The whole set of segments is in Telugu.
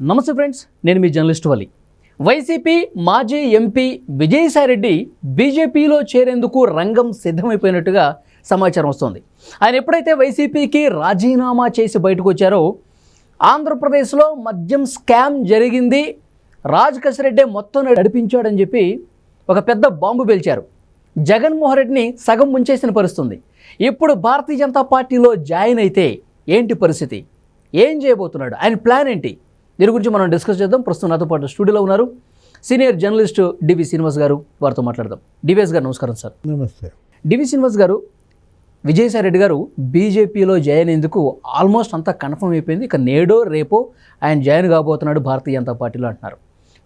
నమస్తే ఫ్రెండ్స్ నేను మీ జర్నలిస్ట్ వలి. వైసీపీ మాజీ ఎంపీ విజయసాయిరెడ్డి బీజేపీలో చేరేందుకు రంగం సిద్ధమైపోయినట్టుగా సమాచారం వస్తుంది. ఆయన ఎప్పుడైతే వైసీపీకి రాజీనామా చేసి బయటకు వచ్చారో ఆంధ్రప్రదేశ్లో మద్యం స్కామ్ జరిగింది రాజ్ కసిరెడ్డి మొత్తం నడిపించాడని చెప్పి ఒక పెద్ద బాంబు పేల్చారు. జగన్మోహన్ రెడ్డిని సగం ముంచేసిన పరిస్థితుంది. ఇప్పుడు భారతీయ జనతా పార్టీలో జాయిన్ అయితే ఏంటి పరిస్థితి? ఏం చేయబోతున్నాడు? ఆయన ప్లాన్ ఏంటి? దీని గురించి మనం డిస్కస్ చేద్దాం. ప్రస్తుతం నాతో పాటు స్టూడియోలో ఉన్నారు సీనియర్ జర్నలిస్ట్ డివి శ్రీనివాస్ గారు. వారితో మాట్లాడదాం. డివిఎస్ గారు నమస్కారం సార్. నమస్తే. డివి శ్రీనివాస్ గారు విజయసాయి రెడ్డి గారు బీజేపీలో జాయిన్ అయ్యేందుకు ఆల్మోస్ట్ అంతా కన్ఫర్మ్ అయిపోయింది. ఇక నేడో రేపో ఆయన జాయిన్ కాబోతున్నాడు భారతీయ జనతా పార్టీలో అంటున్నారు.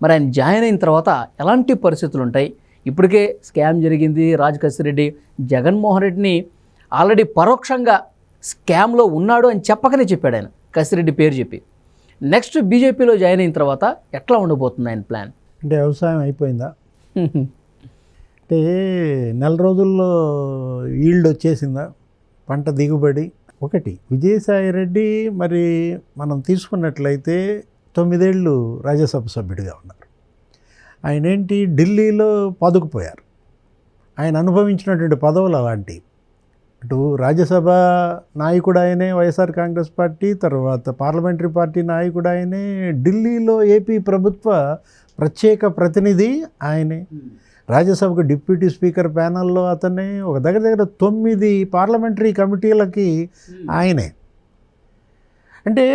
మరి ఆయన జాయిన్ అయిన తర్వాత ఎలాంటి పరిస్థితులు ఉంటాయి? ఇప్పటికే స్కామ్ జరిగింది. రాజ్ కసిరెడ్డి జగన్మోహన్ రెడ్డిని ఆల్రెడీ పరోక్షంగా స్కామ్లో ఉన్నాడు అని చెప్పకనే చెప్పాడు ఆయన. కసిరెడ్డి పేరు చెప్పి. నెక్స్ట్ బీజేపీలో జాయిన్ అయిన తర్వాత ఎట్లా ఉండబోతుంది ఆయన ప్లాన్? అంటే వ్యవసాయం అయిపోయిందా? అంటే నెల రోజుల్లో ఈల్డ్ వచ్చేసిందా? పంట దిగుబడి ఒకటి. విజయసాయి రెడ్డి మరి మనం తీసుకున్నట్లయితే తొమ్మిదేళ్ళు రాజ్యసభ సభ్యుడిగా ఉన్నారు. ఆయన ఏంటి ఢిల్లీలో పాదుకుపోయారు. ఆయన అనుభవించినటువంటి పదవులు అలాంటివి. అటు రాజ్యసభ నాయకుడు ఆయనే వైఎస్ఆర్ కాంగ్రెస్ పార్టీ తర్వాత పార్లమెంటరీ పార్టీ నాయకుడు ఆయనే ఢిల్లీలో ఏపీ ప్రభుత్వ ప్రత్యేక ప్రతినిధి ఆయనే. రాజ్యసభకు డిప్యూటీ స్పీకర్ ప్యానల్లో అతనే ఒక దగ్గర దగ్గర తొమ్మిది పార్లమెంటరీ కమిటీలకి ఆయనే. అంటే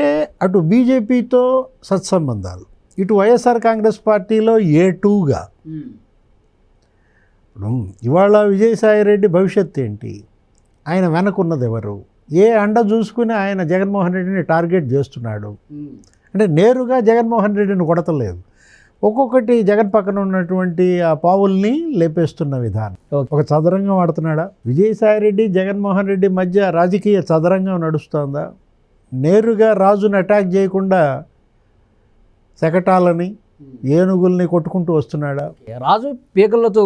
అటు బీజేపీతో సత్సంబంధాలు ఇటు వైఎస్ఆర్ కాంగ్రెస్ పార్టీలో ఏ టూగా. ఇప్పుడు ఇవాళ విజయసాయిరెడ్డి భవిష్యత్ ఏంటి? ఆయన వెనకున్నది ఎవరు? ఏ అండ చూసుకుని ఆయన జగన్మోహన్ రెడ్డిని టార్గెట్ చేస్తున్నాడు? అంటే నేరుగా జగన్మోహన్ రెడ్డిని కొడతలేదు. ఒక్కొక్కటి జగన్ పక్కన ఉన్నటువంటి ఆ పావుల్ని లేపేస్తున్న విధానం. ఒక చదరంగం ఆడుతున్నాడా? విజయసాయిరెడ్డి జగన్మోహన్ రెడ్డి మధ్య రాజకీయ చదరంగం నడుస్తోందా? నేరుగా రాజుని అటాక్ చేయకుండా శకటాలని ఏనుగుల్ని కొట్టుకుంటూ వస్తున్నాడా? రాజు పీకలతో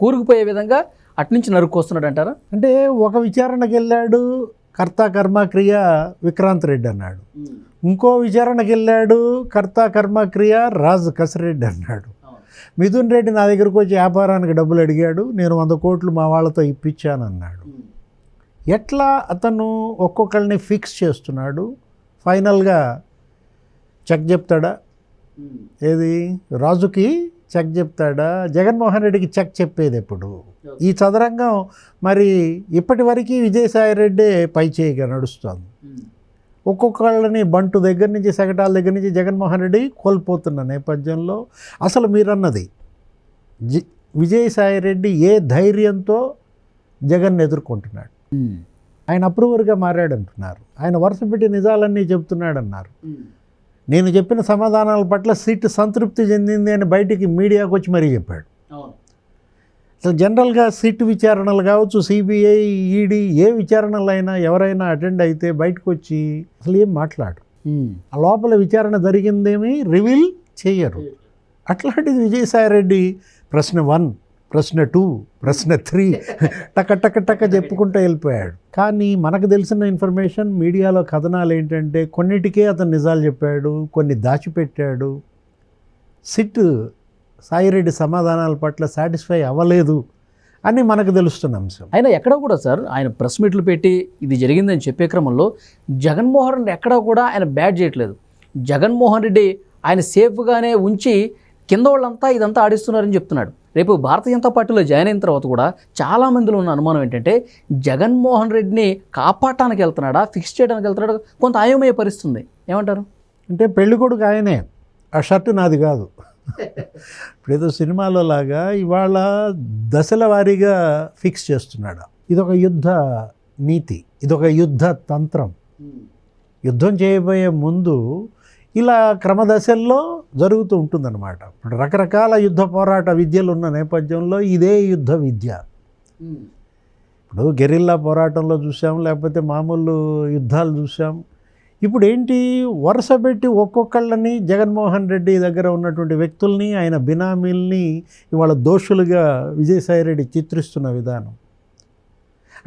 కూరుకుపోయే విధంగా అట్నుంచి నరుక్కొస్తున్నాడు అంటారా అంటే ఒక విచారణకి వెళ్ళాడు కర్త కర్మ క్రియ విక్రాంత్ రెడ్డి అన్నాడు. ఇంకో విచారణకి వెళ్ళాడు కర్త కర్మ క్రియ రాజ్ కసిరెడ్డి అన్నాడు. మిథున్ రెడ్డి నా దగ్గరకు వచ్చి వ్యాపారానికి డబ్బులు అడిగాడు నేను వంద కోట్లు మా వాళ్ళతో ఇప్పించాను అన్నాడు. ఎట్లా అతను ఒక్కొక్కరిని ఫిక్స్ చేస్తున్నాడు? ఫైనల్గా చెక్ చెప్తాడా? ఏది? రాజుకి చెక్ చెప్తాడా? జగన్మోహన్ రెడ్డికి చెక్ చెప్పేది ఎప్పుడు? ఈ చదరంగం మరి ఇప్పటి వరకు విజయసాయి రెడ్డి పై చేయగా నడుస్తుంది. ఒక్కొక్కళ్ళని బంటు దగ్గర నుంచి శకటాల దగ్గర నుంచి జగన్మోహన్ రెడ్డి కోల్పోతున్న నేపథ్యంలో అసలు మీరన్నది జి విజయసాయి రెడ్డి ఏ ధైర్యంతో జగన్ ఎదుర్కొంటున్నాడు? ఆయన అప్రూవర్గా మారాడంటున్నారు. ఆయన వరుస పెట్టి నిజాలన్నీ చెప్తున్నాడన్నారు నేను చెప్పిన సమాధానాల పట్ల సీట్ సంతృప్తి చెందింది అని బయటికి మీడియాకు వచ్చి మరీ చెప్పాడు. అసలు జనరల్గా సిట్ విచారణలు కావచ్చు సిబిఐ ఈడీ ఏ విచారణలైనా ఎవరైనా అటెండ్ అయితే బయటకు వచ్చి అసలు ఏం మాట్లాడు. ఆ లోపల విచారణ జరిగిందేమి రివీల్ చేయరు. అట్లాంటిది విజయసాయి రెడ్డి ప్రశ్న వన్. ప్రశ్న టూ ప్రశ్న త్రీ టక టక టక చెప్పుకుంటూ వెళ్ళిపోయాడు. కానీ మనకు తెలిసిన ఇన్ఫర్మేషన్ మీడియాలో కథనాలు ఏంటంటే కొన్నిటికే అతను నిజాలు చెప్పాడు కొన్ని దాచిపెట్టాడు. సిట్ సాయిరెడ్డి సమాధానాల పట్ల సాటిస్ఫై అవ్వలేదు అని మనకు తెలుస్తున్న అంశం. ఆయన ఎక్కడ కూడా సార్ ఆయన ప్రెస్ మీట్లు పెట్టి ఇది జరిగిందని చెప్పే క్రమంలో జగన్మోహన్ రెడ్డి ఎక్కడా కూడా ఆయన బ్యాడ్ చేయట్లేదు. జగన్మోహన్ రెడ్డి ఆయన సేఫ్గానే ఉంచి కింద వాళ్ళంతా ఇదంతా ఆడిస్తున్నారని చెప్తున్నాడు. రేపు భారతీయ జనతా పార్టీలో జాయిన్ అయిన తర్వాత కూడా చాలా మందిలో ఉన్న అనుమానం ఏంటంటే జగన్మోహన్ రెడ్డిని కాపాడటానికి వెళ్తున్నాడా ఫిక్స్ చేయడానికి వెళ్తున్నాడా కొంత అయోమయ పరిస్థితుంది. ఏమంటారు? అంటే పెళ్ళి కొడుకు ఆయనే. ఆ షర్టు నాది కాదు. ఇప్పుడు ఏదో సినిమాలో లాగా ఇవాళ దశల వారీగా ఫిక్స్ చేస్తున్నాడు. ఇదొక యుద్ధ నీతి. ఇదొక యుద్ధ తంత్రం. యుద్ధం చేయబోయే ముందు ఇలా క్రమదశల్లో జరుగుతూ ఉంటుందన్నమాట. ఇప్పుడు రకరకాల యుద్ధ పోరాట విద్యలు ఉన్న నేపథ్యంలో ఇదే యుద్ధ విద్య. ఇప్పుడు గెరిల్లా పోరాటంలో చూసాం లేకపోతే మామూలు యుద్ధాలు చూసాం. ఇప్పుడు ఏంటి వరుస పెట్టి ఒక్కొక్కళ్ళని జగన్మోహన్ రెడ్డి దగ్గర ఉన్నటువంటి వ్యక్తుల్ని ఆయన బినామీల్ని ఇవాళ దోషులుగా విజయసాయి రెడ్డి చిత్రిస్తున్న విధానం.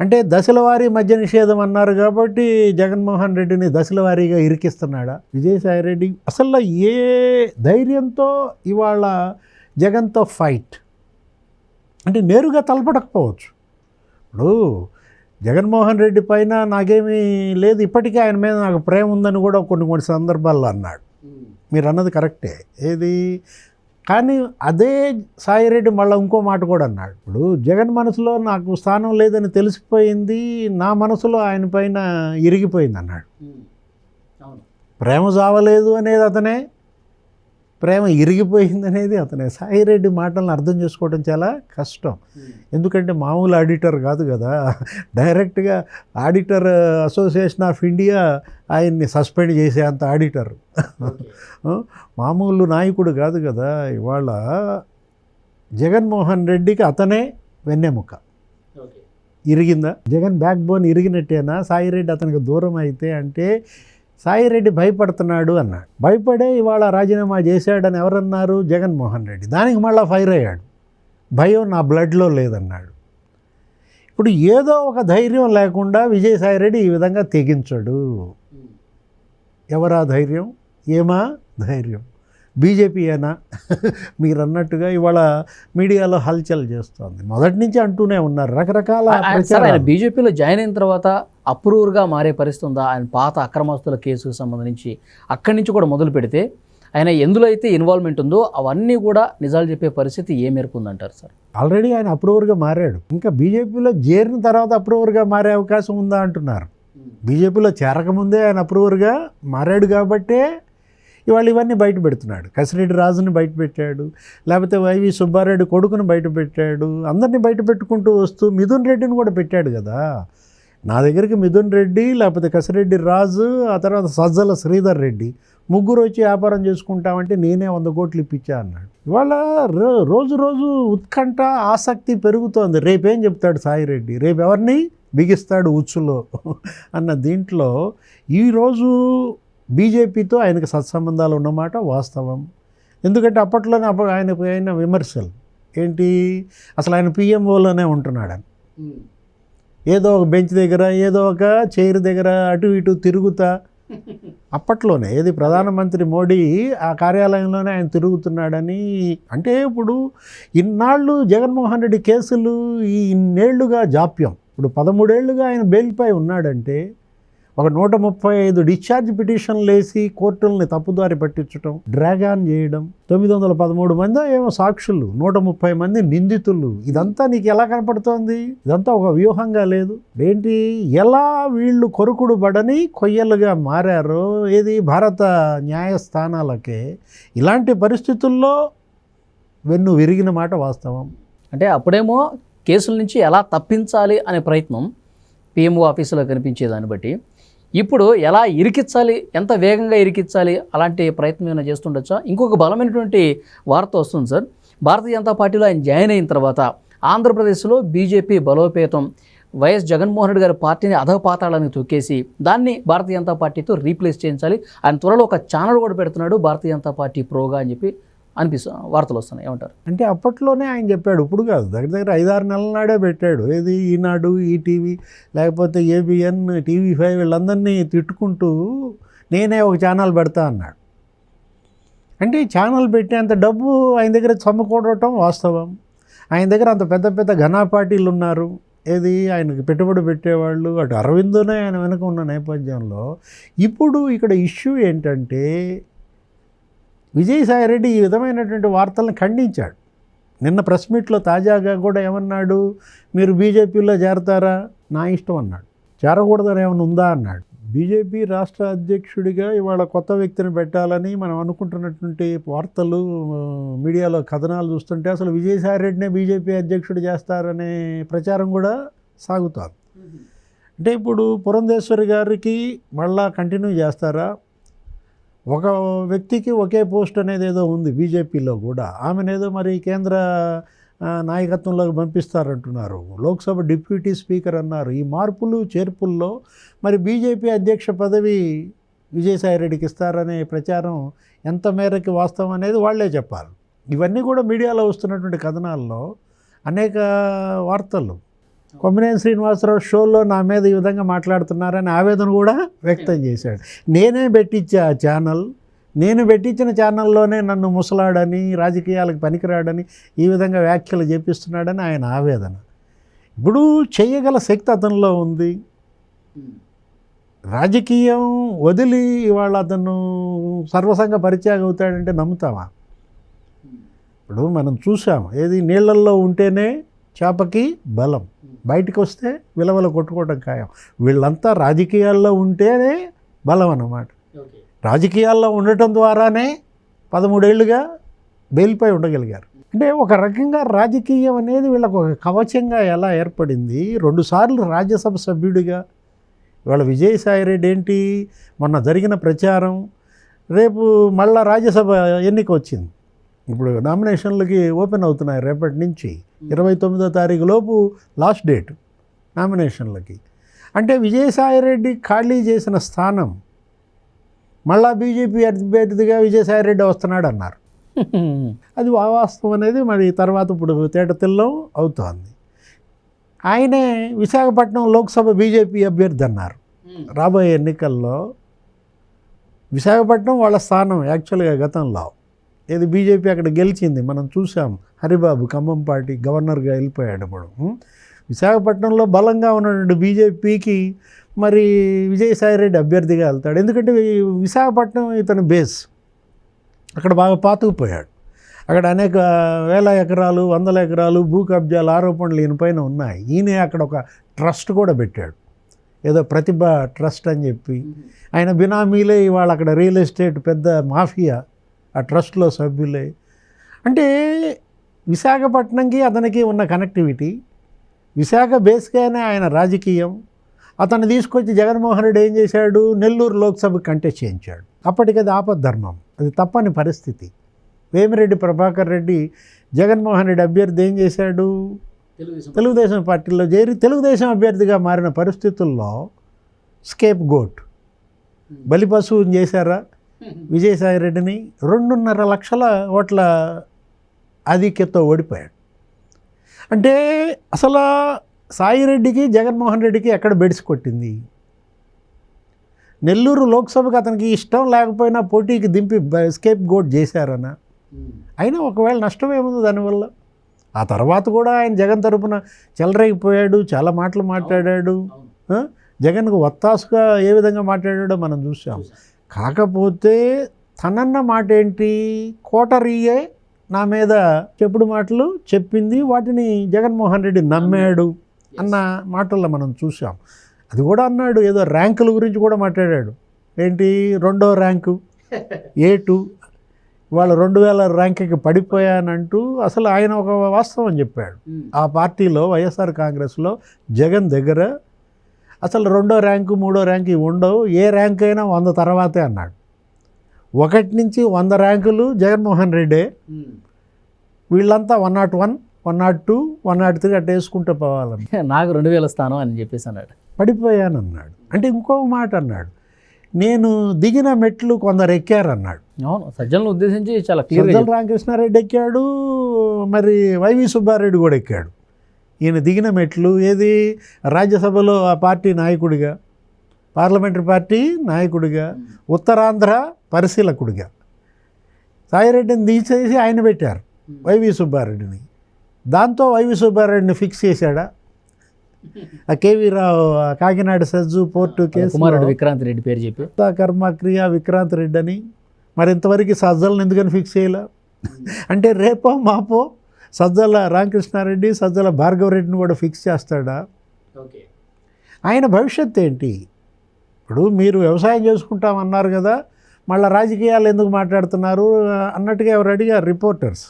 అంటే దశల వారీ మద్య నిషేధం అన్నారు కాబట్టి జగన్మోహన్ రెడ్డిని దశల వారీగా ఇరికిస్తున్నాడా? విజయసాయి రెడ్డి అసలు ఏ ధైర్యంతో ఇవాళ జగన్తో ఫైట్? అంటే నేరుగా తలపడకపోవచ్చు. ఇప్పుడు జగన్మోహన్ రెడ్డి పైన నాకేమీ లేదు. ఇప్పటికీ ఆయన మీద నాకు ప్రేమ ఉందని కూడా కొన్ని కొన్ని సందర్భాల్లో అన్నాడు. మీరు అన్నది కరెక్టే. ఏది? కానీ అదే సాయిరెడ్డి మళ్ళీ ఇంకో మాట కూడా అన్నాడు. ఇప్పుడు జగన్ మనసులో నాకు స్థానం లేదని తెలిసిపోయింది నా మనసులో ఆయన పైన ఇరిగిపోయింది అన్నాడు. ప్రేమ చావలేదు అనేది అతనే ప్రేమ ఇరిగిపోయింది అనేది అతనే సాయిరెడ్డి మాటలను అర్థం చేసుకోవడం చాలా కష్టం. ఎందుకంటే మామూలు ఆడిటర్ కాదు కదా. డైరెక్ట్గా ఆడిటర్ అసోసియేషన్ ఆఫ్ ఇండియా ఆయన్ని సస్పెండ్ చేసే అంత ఆడిటర్. మామూలు నాయకుడు కాదు కదా. ఇవాళ జగన్మోహన్ రెడ్డికి అతనే వెన్నెముక. ఇరిగిందా? జగన్ బ్యాక్ బోన్ ఇరిగినట్టేనా? సాయిరెడ్డి అతనికి దూరం అయితే అంటే సాయిరెడ్డి భయపడుతున్నాడు అన్నాడు. భయపడే ఇవాళ రాజీనామా చేశాడని ఎవరన్నారు? జగన్మోహన్ రెడ్డి. దానికి మళ్ళీ ఫైర్ అయ్యాడు. భయం నా బ్లడ్లో లేదన్నాడు. ఇప్పుడు ఏదో ఒక ధైర్యం లేకుండా విజయసాయిరెడ్డి ఈ విధంగా తెగించాడు. ఎవరా ధైర్యం? ఏమా? ధైర్యం. బీజేపీయేనా మీరు అన్నట్టుగా ఇవాళ మీడియాలో హల్చల్ చేస్తోంది. మొదటి నుంచి అంటూనే ఉన్నారు. రకరకాల ఆయన-. బీజేపీలో జాయిన్ అయిన తర్వాత అప్రూవర్గా మారే పరిస్థితి ఉందా? ఆయన పాత అక్రమస్తుల కేసుకు సంబంధించి అక్కడి నుంచి కూడా మొదలు పెడితే ఆయన ఎందులో అయితే ఇన్వాల్వ్మెంట్ ఉందో అవన్నీ కూడా నిజాలు చెప్పే పరిస్థితి ఏ మేరకు ఉందంటారు సార్? ఆల్రెడీ ఆయన అప్రూవర్గా మారాడు. ఇంకా బీజేపీలో చేరిన తర్వాత అప్రూవర్గా మారే అవకాశం ఉందా అంటున్నారు. బీజేపీలో చేరకముందే ఆయన అప్రూవర్గా మారాడు కాబట్టే ఇవాళ ఇవన్నీ బయట పెడుతున్నాడు. కసిరెడ్డి రాజుని బయట పెట్టాడు. లేకపోతే వైవి సుబ్బారెడ్డి కొడుకుని బయట పెట్టాడు. అందరినీ బయట పెట్టుకుంటూ వస్తూ మిథున్ రెడ్డిని కూడా పెట్టాడు కదా. నా దగ్గరికి మిథున్ రెడ్డి లేకపోతే కసిరెడ్డి రాజు ఆ తర్వాత సజ్జల శ్రీధర్ రెడ్డి ముగ్గురు వచ్చి వ్యాపారం చేసుకుంటామంటే నేనే వంద కోట్లు ఇప్పించా అన్నాడు. ఇవాళ రో- రోజు రోజు ఉత్కంఠ ఆసక్తి పెరుగుతోంది. రేపేం చెప్తాడు సాయిరెడ్డి రేపు ఎవరిని బిగిస్తాడు ఉచ్చులో అన్న దీంట్లో ఈరోజు బీజేపీతో ఆయనకు సత్సంబంధాలు ఉన్నమాట వాస్తవం. ఎందుకంటే అప్పట్లోనే అప్పుడు ఆయన ఆయన విమర్శలు. ఏంటి? అసలు ఆయన పిఎంఓలోనే ఉంటున్నాడు అని ఏదో ఒక బెంచ్ దగ్గర ఏదో ఒక చైర్ దగ్గర అటు ఇటు తిరుగుతా. అప్పట్లోనే ఏది ప్రధానమంత్రి మోడీ ఆ కార్యాలయంలోనే ఆయన తిరుగుతున్నాడని అంటే ఇప్పుడు ఇన్నాళ్ళు జగన్మోహన్ రెడ్డి కేసులు ఈ ఇన్నేళ్ళుగా జాప్యం. ఇప్పుడు పదమూడేళ్ళుగా ఆయన బెయిల్పై ఉన్నాడంటే ఒక నూట ముప్పై ఐదు డిశ్చార్జ్ పిటిషన్లు వేసి కోర్టుల్ని తప్పుదారి పట్టించడం డ్రాగ్ ఆన్ చేయడం తొమ్మిది వందల పదమూడు మంది ఏమో సాక్షులు నూట ముప్పై మంది నిందితులు. ఇదంతా నీకు ఎలా కనపడుతోంది? ఇదంతా ఒక వ్యూహంగా లేదు. ఏంటి? ఎలా వీళ్ళు కొరుకుడు పడని కొయ్యలుగా మారారో? ఏది? భారత న్యాయస్థానాలకే. ఇలాంటి పరిస్థితుల్లో వెన్ను విరిగిన మాట వాస్తవం. అంటే అప్పుడేమో కేసుల నుంచి ఎలా తప్పించాలి అనే ప్రయత్నం పిఎంఓ ఆఫీసులో కనిపించేదాన్ని బట్టి ఇప్పుడు ఎలా ఇరికించాలి? ఎంత వేగంగా ఇరికించాలి? అలాంటి ప్రయత్నం ఏమైనా చేస్తుండొచ్చా? ఇంకొక బలమైనటువంటి వార్త వస్తుంది సార్. భారతీయ జనతా పార్టీలో ఆయన జాయిన్ అయిన తర్వాత ఆంధ్రప్రదేశ్లో బీజేపీ బలోపేతం. వైఎస్ జగన్మోహన్ రెడ్డి గారి పార్టీని అధపాతాళానికి తొక్కేసి దాన్ని భారతీయ జనతా పార్టీతో రీప్లేస్ చేయించాలి. ఆయన త్వరలో ఒక ఛానల్ కూడా పెడుతున్నాడు భారతీయ జనతా పార్టీ ప్రోగా అని చెప్పి అనిపిస్తు వార్తలు వస్తున్నాయి. ఏమంటారు? అంటే అప్పట్లోనే ఆయన చెప్పాడు. ఇప్పుడు కాదు. దగ్గర దగ్గర ఐదారు నెలల నాడే పెట్టాడు. ఏది ఈనాడు ఈటీవీ లేకపోతే ఏబిఎన్ టీవీ ఫైవ్ వీళ్ళందరినీ తిట్టుకుంటూ నేనే ఒక ఛానల్ పెడతా అన్నాడు. అంటే ఛానల్ పెట్టేంత డబ్బు ఆయన దగ్గర చమ్ముకోవటం వాస్తవం. ఆయన దగ్గర అంత పెద్ద పెద్ద ఘనా పార్టీలు ఉన్నారు. ఏది ఆయనకి పెట్టుబడి పెట్టేవాళ్ళు అటు అరవిందోనే ఆయన వెనక ఉన్న నేపథ్యంలో. ఇప్పుడు ఇక్కడ ఇష్యూ ఏంటంటే విజయసాయిరెడ్డి ఈ విధమైనటువంటి వార్తలను ఖండించాడు. నిన్న ప్రెస్ మీట్లో తాజాగా కూడా ఏమన్నాడు? మీరు బీజేపీలో చేరతారా? నా ఇష్టం అన్నాడు. చేరకూడదని ఏమైనా ఉందా అన్నాడు. బీజేపీ రాష్ట్ర అధ్యక్షుడిగా ఇవాళ కొత్త వ్యక్తిని పెట్టాలని మనం అనుకుంటున్నటువంటి వార్తలు మీడియాలో కథనాలు చూస్తుంటే అసలు విజయసాయిరెడ్డినే బీజేపీ అధ్యక్షుడు చేస్తారనే ప్రచారం కూడా సాగుతోంది. అంటే ఇప్పుడు పురంధేశ్వరి గారికి మళ్ళా కంటిన్యూ చేస్తారా? ఒక వ్యక్తికి ఒకే పోస్ట్ అనేది ఏదో ఉంది బీజేపీలో కూడా. ఆమెనేదో మరి కేంద్ర నాయకత్వంలోకి పంపిస్తారంటున్నారు. లోక్సభ డిప్యూటీ స్పీకర్ అన్నారు. ఈ మార్పులు చేర్పుల్లో మరి బీజేపీ అధ్యక్ష పదవి విజయసాయిరెడ్డికి ఇస్తారనే ప్రచారం ఎంత మేరకు వాస్తవం అనేది వాళ్ళే చెప్పాలి. ఇవన్నీ కూడా మీడియాలో వస్తున్నటువంటి కథనాల్లో అనేక వార్తలు కొమ్మినేని శ్రీనివాసరావు షోలో నా మీద ఈ విధంగా మాట్లాడుతున్నారని ఆవేదన కూడా వ్యక్తం చేశాడు. నేనే పెట్టించా ఆ ఛానల్ నేను పెట్టించిన ఛానల్లోనే నన్ను ముసలాడని రాజకీయాలకు పనికిరాడని ఈ విధంగా వ్యాఖ్యలు చేపిస్తున్నాడని ఆయన ఆవేదన. ఇప్పుడు చేయగల శక్తి అతనిలో ఉంది. రాజకీయం వదిలి ఇవాళ అతను సర్వసంగ పరిత్యాగం అవుతాడంటే నమ్ముతామా? ఇప్పుడు మనం చూసాం ఏది నీళ్ళల్లో ఉంటేనే చేపకి బలం. బయటికి వస్తే విలవల కొట్టుకోవడం ఖాయం. వీళ్ళంతా రాజకీయాల్లో ఉంటేనే బలం అన్నమాట రాజకీయాల్లో ఉండటం ద్వారానే పదమూడేళ్ళుగా బెయిల్పై ఉండగలిగారు. అంటే ఒక రకంగా రాజకీయం అనేది వీళ్ళకు ఒక కవచంగా ఎలా ఏర్పడింది? రెండుసార్లు రాజ్యసభ సభ్యుడిగా ఇవాళ విజయసాయిరెడ్డి ఏంటి? మొన్న జరిగిన ప్రచారం రేపు మళ్ళా రాజ్యసభ ఎన్నిక వచ్చింది. ఇప్పుడు నామినేషన్లకి ఓపెన్ అవుతున్నాయి రేపటి నుంచి. ఇరవై తొమ్మిదో తారీఖు లోపు లాస్ట్ డేట్ నామినేషన్లకి. అంటే విజయసాయిరెడ్డి ఖాళీ చేసిన స్థానం మళ్ళా బీజేపీ అభ్యర్థిగా విజయసాయిరెడ్డి వస్తున్నాడు అన్నారు అది వాస్తవం అనేది మరి తర్వాత ఇప్పుడు తేట తెల్లం అవుతోంది. ఆయనే విశాఖపట్నం లోక్సభ బీజేపీ అభ్యర్థి అన్నారు. రాబోయే ఎన్నికల్లో విశాఖపట్నం వాళ్ళ స్థానం యాక్చువల్గా గతంలో. ఇది బీజేపీ అక్కడ గెలిచింది? మనం చూసాం హరిబాబు ఖమ్మం పార్టీ గవర్నర్గా వెళ్ళిపోయాడు ఇప్పుడు విశాఖపట్నంలో బలంగా ఉన్నటువంటి బీజేపీకి మరి విజయసాయిరెడ్డి అభ్యర్థిగా వెళ్తాడు. ఎందుకంటే విశాఖపట్నం ఇతని బేస్. అక్కడ బాగా పాతుకుపోయాడు. అక్కడ అనేక వేల ఎకరాలు వందల ఎకరాలు భూ కబ్జాలు ఆరోపణలు ఈయన పైన ఉన్నాయి. ఈయనే అక్కడ ఒక ట్రస్ట్ కూడా పెట్టాడు. ఏదో ప్రతిభ ట్రస్ట్ అని చెప్పి. ఆయన బినామీలే ఇవాళ అక్కడ రియల్ ఎస్టేట్ పెద్ద మాఫియా ఆ ట్రస్ట్లో సభ్యులే. అంటే విశాఖపట్నంకి అతనికి ఉన్న కనెక్టివిటీ విశాఖ బేస్గానే ఆయన రాజకీయం. అతన్ని తీసుకొచ్చి జగన్మోహన్ రెడ్డి ఏం చేశాడు? నెల్లూరు లోక్సభ కంటెస్ట్ చేయించాడు. అప్పటికి అది ఆపద్ధర్మం. అది తప్పని పరిస్థితి. వేమిరెడ్డి ప్రభాకర్ రెడ్డి జగన్మోహన్ రెడ్డి అభ్యర్థి ఏం చేశాడు? తెలుగుదేశం పార్టీలో చేరి తెలుగుదేశం అభ్యర్థిగా మారిన పరిస్థితుల్లో స్కేప్ గోట్. బలిపశువుని చేశారా? విజయసాయిరెడ్డిని రెండున్నర లక్షల ఓట్ల ఆధిక్యతతో ఓడిపోయాడు. అంటే అసలు సాయిరెడ్డికి జగన్మోహన్ రెడ్డికి ఎక్కడ బెడిసి కొట్టింది? నెల్లూరు లోక్సభకు అతనికి ఇష్టం లేకపోయినా పోటీకి దింపి స్కేప్ గోట్ చేశారనా అయినా ఒకవేళ నష్టం ఏముంది దానివల్ల? ఆ తర్వాత కూడా ఆయన జగన్ తరపున చెలరేగిపోయాడు చాలా మాటలు మాట్లాడాడు? జగన్కు వత్తాసుగా ఏ విధంగా మాట్లాడాడో మనం చూసాం కాకపోతే తనన్న మాట ఏంటి కోటరీయే నా మీద చెప్పుడు మాటలు చెప్పింది వాటిని జగన్మోహన్ రెడ్డి నమ్మాడు అన్న మాటల్లో మనం చూసాం అది కూడా అన్నాడు. ఏదో ర్యాంకుల గురించి కూడా మాట్లాడాడు. ఏంటి? రెండో ర్యాంకు. ఏ టూ వాళ్ళ రెండు వేల ర్యాంకుకి పడిపోయానంటూ అసలు ఆయన ఒక వాస్తవం చెప్పాడు. ఆ పార్టీలో వైఎస్ఆర్ కాంగ్రెస్లో జగన్ దగ్గర అసలు రెండో ర్యాంకు మూడో ర్యాంకు ఇవి ఉండవు. ఏ ర్యాంక్ అయినా వంద తర్వాతే అన్నాడు. ఒకటి నుంచి వంద ర్యాంకులు జగన్మోహన్ రెడ్డే. వీళ్ళంతా one not one one not two one not three అట్లా వేసుకుంటూ పోవాలని. నాకు రెండు వేల స్థానం అని చెప్పేసి అన్నాడు. పడిపోయానన్నాడు. అంటే ఇంకో మాట అన్నాడు. నేను దిగిన మెట్లు కొందరు ఎక్కారన్నాడు. అవును సజ్జలను ఉద్దేశించి చాలా సజ్జల రామకృష్ణారెడ్డి ఎక్కాడు మరి వైవి సుబ్బారెడ్డి కూడా ఎక్కాడు. ఈయన దిగిన మెట్లు ఏది? రాజ్యసభలో ఆ పార్టీ నాయకుడిగా పార్లమెంటరీ పార్టీ నాయకుడిగా ఉత్తరాంధ్ర పరిశీలకుడిగా. సాయిరెడ్డిని తీసేసి ఆయన పెట్టారు వైవి సుబ్బారెడ్డిని. దాంతో వైవి సుబ్బారెడ్డిని ఫిక్స్ చేశాడా? ఆ కేవీ రావు కాకినాడ సజ్జు పోర్టు కేసు కుమారుడు విక్రాంత్ రెడ్డి పేరు చెప్పి. కర్మ క్రియ విక్రాంత్ రెడ్డి అని మరి ఇంతవరకు సజ్జలను ఎందుకని ఫిక్స్ చేయలే? అంటే రేపో మాపో సజ్జల రామకృష్ణారెడ్డి సజ్జల భార్గవరెడ్డిని కూడా ఫిక్స్ చేస్తాడా? ఆయన భవిష్యత్ ఏంటి? ఇప్పుడు మీరు వ్యవసాయం చేసుకుంటామన్నారు కదా మళ్ళీ రాజకీయాలు ఎందుకు మాట్లాడుతున్నారు అన్నట్టుగా ఎవరు అడిగారు రిపోర్టర్స్.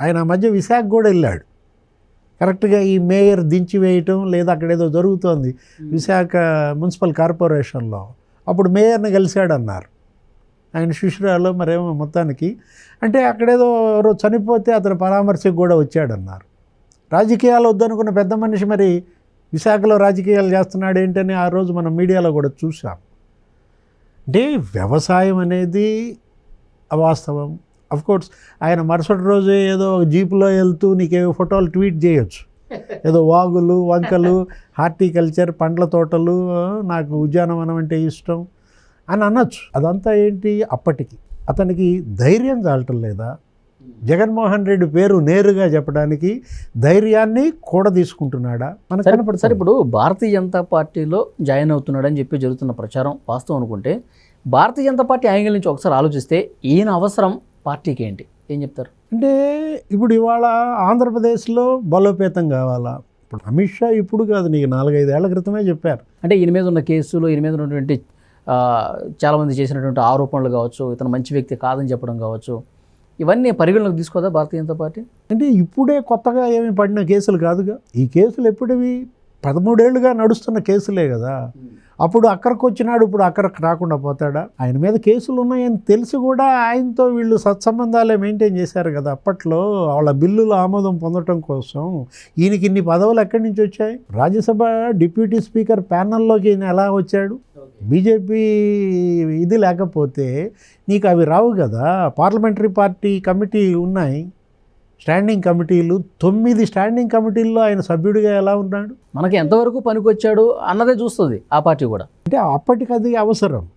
ఆయన మధ్య విశాఖ కూడా వెళ్ళాడు. కరెక్ట్గా ఈ మేయర్ దించి వేయటం లేదా అక్కడ ఏదో జరుగుతోంది విశాఖ మున్సిపల్ కార్పొరేషన్లో. అప్పుడు మేయర్ని కలిశాడు అన్నారు ఆయన శిష్యురాలు మరేమో మొత్తానికి. అంటే అక్కడేదో ఎవరో చనిపోతే అతను పరామర్శకు కూడా వచ్చాడన్నారు. రాజకీయాలు వద్దనుకున్న పెద్ద మనిషి మరి విశాఖలో రాజకీయాలు చేస్తున్నాడు ఏంటని ఆ రోజు మనం మీడియాలో కూడా చూసాం అంటే వ్యవసాయం అనేది అవాస్తవం. కోర్స్ ఆయన మరుసటి రోజు ఏదో ఒక జీపులో వెళ్తూ నీకేవో ఫోటోలు ట్వీట్ చేయొచ్చు. ఏదో వాగులు వంకలు హార్టికల్చర్ పండ్ల తోటలు నాకు ఉద్యానవనం అంటే ఇష్టం. అని అనొచ్చు. అదంతా ఏంటి? అప్పటికి. అతనికి ధైర్యం చాలటం లేదా? జగన్మోహన్ రెడ్డి పేరు నేరుగా చెప్పడానికి ధైర్యాన్ని కూడా తీసుకుంటున్నాడా? మనకు సరే సరే ఇప్పుడు భారతీయ జనతా పార్టీలో జాయిన్ అవుతున్నాడని చెప్పి జరుగుతున్న ప్రచారం వాస్తవం అనుకుంటే భారతీయ జనతా పార్టీ యాంగిల్ నుంచి ఒకసారి ఆలోచిస్తే ఈయన అవసరం పార్టీకి ఏంటి? ఏం చెప్తారు? అంటే ఇప్పుడు ఇవాళ ఆంధ్రప్రదేశ్లో బలోపేతం కావాలా? ఇప్పుడు అమిత్ షా ఇప్పుడు కాదు నీకు నాలుగైదేళ్ళ క్రితమే చెప్పారు. అంటే ఈయన మీద ఉన్న కేసులు ఈయన మీద ఉన్నటువంటి చాలామంది చేసినటువంటి ఆరోపణలు కావచ్చు ఇతను మంచి వ్యక్తి కాదని చెప్పడం కావచ్చు ఇవన్నీ పరిగణలోకి తీసుకోదా భారతీయ జనతా పార్టీ? అంటే ఇప్పుడే కొత్తగా ఏమి పడిన కేసులు కాదుగా. ఈ కేసులు ఎప్పుడవి? పదమూడేళ్ళుగా నడుస్తున్న కేసులే కదా. అప్పుడు అక్కడికి వచ్చినాడు ఇప్పుడు అక్కడికి రాకుండా పోతాడా? ఆయన మీద కేసులు ఉన్నాయని తెలిసి కూడా ఆయనతో వీళ్ళు సత్సంబంధాలే మెయింటైన్ చేశారు కదా. అప్పట్లో వాళ్ళ బిల్లుల ఆమోదం పొందటం కోసం ఈయనకి ఇన్ని పదవులు ఎక్కడి నుంచి వచ్చాయి? రాజ్యసభ డిప్యూటీ స్పీకర్ ప్యానల్లోకి ఈయన ఎలా వచ్చాడు? బీజేపీ ఇది లేకపోతే నీకు అవి రావు కదా. పార్లమెంటరీ పార్టీ కమిటీ ఉన్నాయి. స్టాండింగ్ కమిటీలు తొమ్మిది స్టాండింగ్ కమిటీల్లో ఆయన సభ్యుడిగా ఎలా ఉన్నాడు? మనకి ఎంతవరకు పనికొచ్చాడు అన్నదే చూస్తుంది ఆ పార్టీ కూడా. అంటే అప్పటికి అది అవసరం.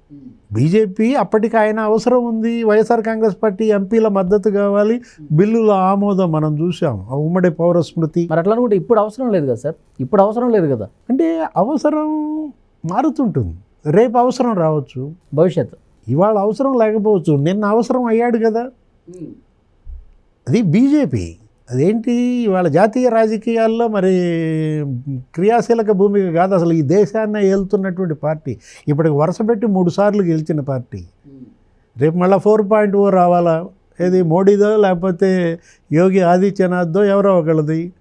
బీజేపీ అప్పటికి ఆయన అవసరం ఉంది. వైఎస్ఆర్ కాంగ్రెస్ పార్టీ ఎంపీల మద్దతు కావాలి. బిల్లుల ఆమోదం మనం చూసాం ఆ ఉమ్మడి పౌర స్మృతి. మరి అట్లా అనుకుంటే ఇప్పుడు అవసరం లేదు కదా సార్? ఇప్పుడు అవసరం లేదు కదా. అంటే అవసరం మారుతుంటుంది. రేపు అవసరం రావచ్చు. భవిష్యత్తు. ఇవాళ అవసరం లేకపోవచ్చు. నిన్న అవసరం అయ్యాడు కదా. అది బీజేపీ. అదేంటి? ఇవాళ జాతీయ రాజకీయాల్లో మరి క్రియాశీలక భూమిక కాదు అసలు ఈ దేశాన్ని ఏలుతున్నటువంటి పార్టీ. ఇప్పటికి వరుస పెట్టి మూడు సార్లు గెలిచిన పార్టీ. రేపు మళ్ళీ ఫోర్ పాయింట్ ఓ రావాలా? ఏది మోడీదో లేకపోతే యోగి ఆదిత్యనాథ్దో ఎవరో ఒకళ్ళది.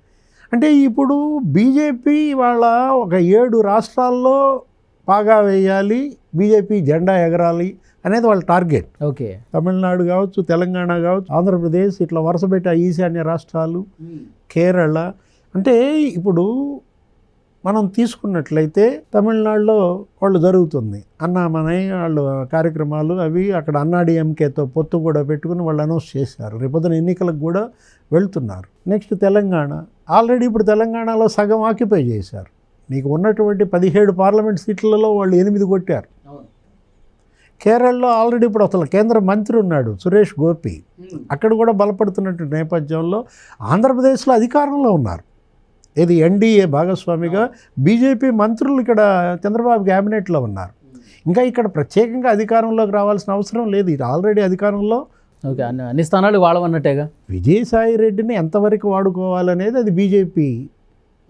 అంటే ఇప్పుడు బీజేపీ ఇవాళ ఒక ఏడు రాష్ట్రాల్లో పాగా వేయాలి బీజేపీ జెండా ఎగరాలి అనేది వాళ్ళ టార్గెట్. ఓకే. తమిళనాడు కావచ్చు తెలంగాణ కావచ్చు ఆంధ్రప్రదేశ్ ఇట్లా వరుసపెట్టి ఆ ఈశాన్య రాష్ట్రాలు కేరళ. అంటే ఇప్పుడు మనం తీసుకున్నట్లయితే తమిళనాడులో వాళ్ళు జరుగుతుంది. అన్నామనై వాళ్ళు కార్యక్రమాలు అవి అక్కడ అన్నాడీఎంకేతో పొత్తు కూడా పెట్టుకుని వాళ్ళు అనౌన్స్ చేశారు. రేపొద్దున ఎన్నికలకు కూడా వెళ్తున్నారు. నెక్స్ట్ తెలంగాణ. ఆల్రెడీ ఇప్పుడు తెలంగాణలో సగం ఆక్యుపై చేశారు. నీకు ఉన్నటువంటి పదిహేడు పార్లమెంట్ సీట్లలో వాళ్ళు ఎనిమిది కొట్టారు. కేరళలో ఆల్రెడీ ఇప్పుడు అసలు కేంద్ర మంత్రి ఉన్నాడు సురేష్ గోపి. అక్కడ కూడా బలపడుతున్నట్టు నేపథ్యంలో ఆంధ్రప్రదేశ్లో అధికారంలో ఉన్నారు. ఇది ఎన్డీఏ భాగస్వామిగా బీజేపీ మంత్రులు ఇక్కడ చంద్రబాబు క్యాబినెట్లో ఉన్నారు. ఇంకా ఇక్కడ ప్రత్యేకంగా అధికారంలోకి రావాల్సిన అవసరం లేదు. ఇది ఆల్రెడీ అధికారంలో. ఓకే అన్ని అన్ని స్థానాలు వాడమన్నట్టేగా? విజయసాయి రెడ్డిని ఎంతవరకు వాడుకోవాలనేది అది బీజేపీ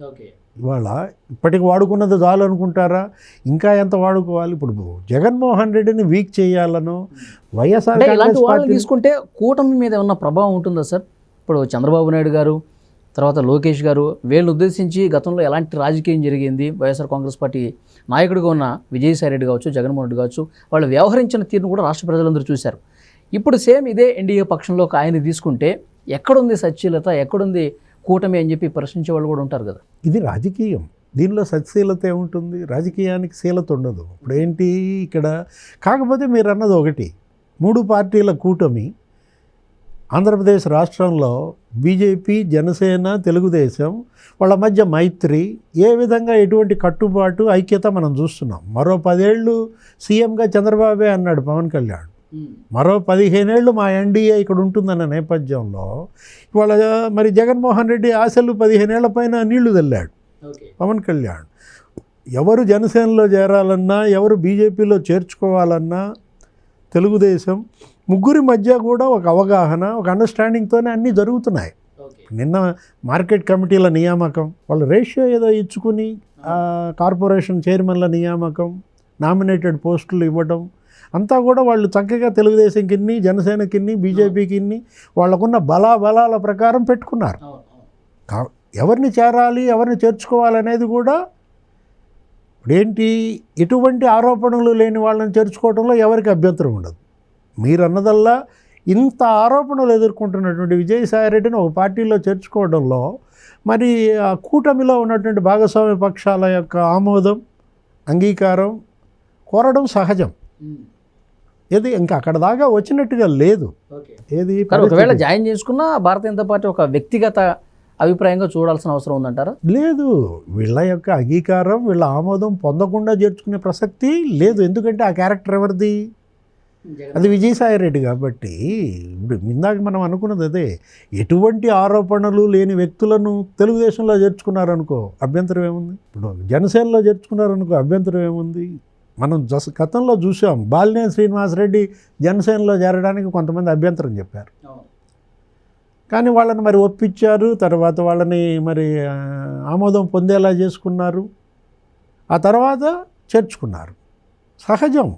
ఓకే. ఇవాళ ఇప్పటికి వాడుకున్నది చాలు అనుకుంటారా? ఇంకా ఎంత వాడుకోవాలి? ఇప్పుడు జగన్మోహన్ రెడ్డిని వీక్ చేయాలనో వైఎస్ఆర్ ఇలాంటి పార్టీ తీసుకుంటే కూటమి మీద ఏమన్నా ప్రభావం ఉంటుందా సార్? ఇప్పుడు చంద్రబాబు నాయుడు గారు తర్వాత లోకేష్ గారు వీళ్ళని ఉద్దేశించి గతంలో ఎలాంటి రాజకీయం జరిగింది? వైఎస్ఆర్ కాంగ్రెస్ పార్టీ నాయకుడిగా ఉన్న విజయసాయి రెడ్డి కావచ్చు జగన్మోహన్ రెడ్డి కావచ్చు వాళ్ళు వ్యవహరించిన తీరును కూడా రాష్ట్ర ప్రజలందరూ చూశారు. ఇప్పుడు సేమ్ ఇదే ఎన్డీఏ పక్షంలోకి ఆయన తీసుకుంటే ఎక్కడుంది సచ్యలత ఎక్కడుంది కూటమి అని చెప్పి ప్రశ్నించే వాళ్ళు కూడా ఉంటారు కదా. ఇది రాజకీయం. దీనిలో సత్శీలత ఏముంటుంది? రాజకీయానికి శీలత ఉండదు. ఇప్పుడు ఏంటి ఇక్కడ? కాకపోతే మీరు అన్నది ఒకటి. మూడు పార్టీల కూటమి ఆంధ్రప్రదేశ్ రాష్ట్రంలో బీజేపీ జనసేన తెలుగుదేశం వాళ్ళ మధ్య మైత్రి ఏ విధంగా ఎటువంటి కట్టుబాటు ఐక్యత మనం చూస్తున్నాం. మరో పదేళ్ళు సీఎంగా చంద్రబాబే అన్నాడు పవన్ కళ్యాణ్. మరో పదిహేనేళ్ళు మా ఎన్డీఏ ఇక్కడ ఉంటుందన్న నేపథ్యంలో ఇవాళ మరి జగన్మోహన్ రెడ్డి ఆశలు పదిహేనేళ్ళ పైన నీళ్ళు చల్లాడు ఓకే. పవన్ కళ్యాణ్. ఎవరు జనసేనలో చేరాలన్నా ఎవరు బీజేపీలో చేర్చుకోవాలన్నా తెలుగుదేశం ముగ్గురి మధ్య కూడా ఒక అవగాహన ఒక అండర్స్టాండింగ్తోనే అన్నీ జరుగుతున్నాయి. నిన్న మార్కెట్ కమిటీల నియామకం వాళ్ళు రేషియో ఏదో ఇచ్చుకుని కార్పొరేషన్ చైర్మన్ల నియామకం నామినేటెడ్ పోస్టులు ఇవ్వడం అంతా కూడా వాళ్ళు చక్కగా తెలుగుదేశం కిన్ని జనసేన కిన్ని బీజేపీ కిన్ని వాళ్ళకున్న బలా బలాల ప్రకారం పెట్టుకున్నారు. ఎవరిని చేరాలి ఎవరిని చేర్చుకోవాలనేది కూడా ఏంటి ఎటువంటి ఆరోపణలు లేని వాళ్ళని చేర్చుకోవడంలో ఎవరికి అభ్యంతరం ఉండదు. మీరు అన్నదల్లా ఇంత ఆరోపణలు ఎదుర్కొంటున్నటువంటి విజయసాయి రెడ్డిని ఒక పార్టీలో చేర్చుకోవడంలో మరి ఆ కూటమిలో ఉన్నటువంటి భాగస్వామ్య పక్షాల యొక్క ఆమోదం అంగీకారం కోరడం సహజం. ఏది? ఇంకా అక్కడ దాకా వచ్చినట్టుగా లేదు. ఏది? ఒకవేళ. జాయిన్ చేసుకున్న భారతీయ జనతా పార్టీ ఒక వ్యక్తిగత అభిప్రాయంగా చూడాల్సిన అవసరం ఉందంటారా? లేదు. వీళ్ళ యొక్క అంగీకారం వీళ్ళ ఆమోదం పొందకుండా చేర్చుకునే ప్రసక్తి లేదు. ఎందుకంటే ఆ క్యారెక్టర్ ఎవరిది? అది విజయసాయి రెడ్డి కాబట్టి ఇందాక మనం అనుకున్నది అదే. ఎటువంటి ఆరోపణలు లేని వ్యక్తులను తెలుగుదేశంలో చేర్చుకున్నారనుకో అభ్యంతరం ఏముంది? ఇప్పుడు జనసేనలో చేర్చుకున్నారనుకో అభ్యంతరం ఏముంది? మనం జస్ గతంలో చూసాం. బాలినేని శ్రీనివాసరెడ్డి జనసేనలో చేరడానికి కొంతమంది అభ్యంతరం చెప్పారు. కానీ వాళ్ళని మరి ఒప్పించారు తర్వాత వాళ్ళని మరి ఆమోదం పొందేలా చేసుకున్నారు. ఆ తర్వాత చేర్చుకున్నారు. సహజం.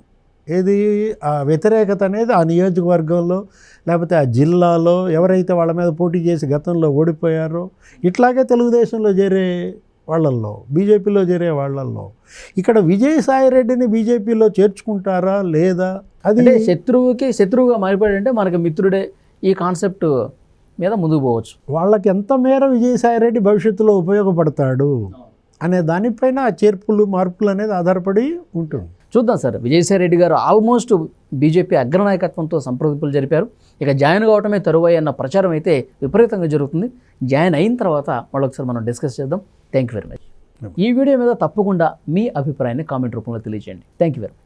ఏది ఆ వ్యతిరేకత అనేది ఆ నియోజకవర్గంలో లేకపోతే ఆ జిల్లాలో ఎవరైతే వాళ్ళ మీద పోటీ చేసి గతంలో ఓడిపోయారో ఇట్లాగే తెలుగుదేశంలో చేరే వాళ్ళల్లో బీజేపీలో చేరే వాళ్ళల్లో. ఇక్కడ విజయసాయి రెడ్డిని బీజేపీలో చేర్చుకుంటారా లేదా? అది శత్రువుకి శత్రువుగా మారిపోయాడంటే మనకి మిత్రుడే ఈ కాన్సెప్ట్ మీద ముందుకు పోవచ్చు. వాళ్ళకి ఎంత మేర విజయసాయి రెడ్డి భవిష్యత్తులో ఉపయోగపడతాడు అనే దానిపైన ఆ చేర్పులు మార్పులు అనేది ఆధారపడి ఉంటుంది. చూద్దాం సార్ విజయసాయి రెడ్డి గారు ఆల్మోస్ట్ బీజేపీ అగ్రనాయకత్వంతో సంప్రదింపులు జరిపారు. ఇక జాయిన్ కావటమే తరువాయి అన్న ప్రచారం అయితే విపరీతంగా జరుగుతుంది. జాయిన్ అయిన తర్వాత మళ్ళొకసారి మనం డిస్కస్ చేద్దాం. థ్యాంక్ యూ వెరీ మచ్ ఈ వీడియో మీద తప్పకుండా మీ అభిప్రాయాన్ని కామెంట్ రూపంలో తెలియజేయండి. Thank you very much